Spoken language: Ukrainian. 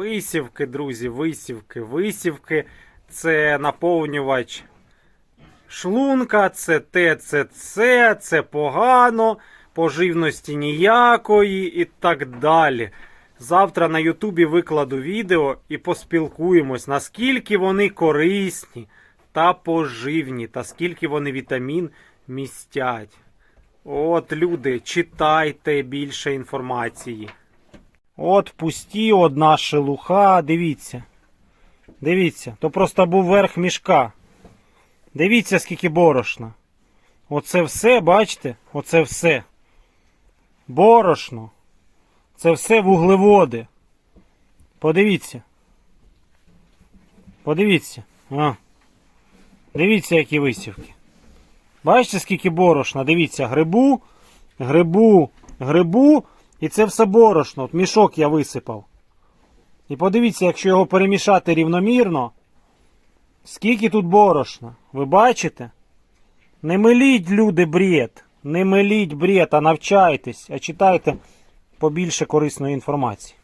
Висівки, друзі, висівки, висівки. Це наповнювач шлунка, це те, це це, це погано, поживності ніякої і так далі. Завтра на Ютубі викладу відео і поспілкуємось, наскільки вони корисні та поживні, та скільки вони вітамін містять. От, люди, читайте більше інформації. От пусті одна шелуха, дивіться. Дивіться, то просто був верх мішка. Дивіться, скільки борошна. Оце все, бачите? Оце все. Борошно. Це все вуглеводи. Подивіться. Подивіться. А. Дивіться, які висівки. Бачите, скільки борошна? Дивіться, грибу, грибу, грибу. І це все борошно. От мішок я висипав. І подивіться, якщо його перемішати рівномірно, скільки тут борошна. Ви бачите? Не миліть, люди, бред. Не миліть бред, а навчайтесь, а читайте побільше корисної інформації.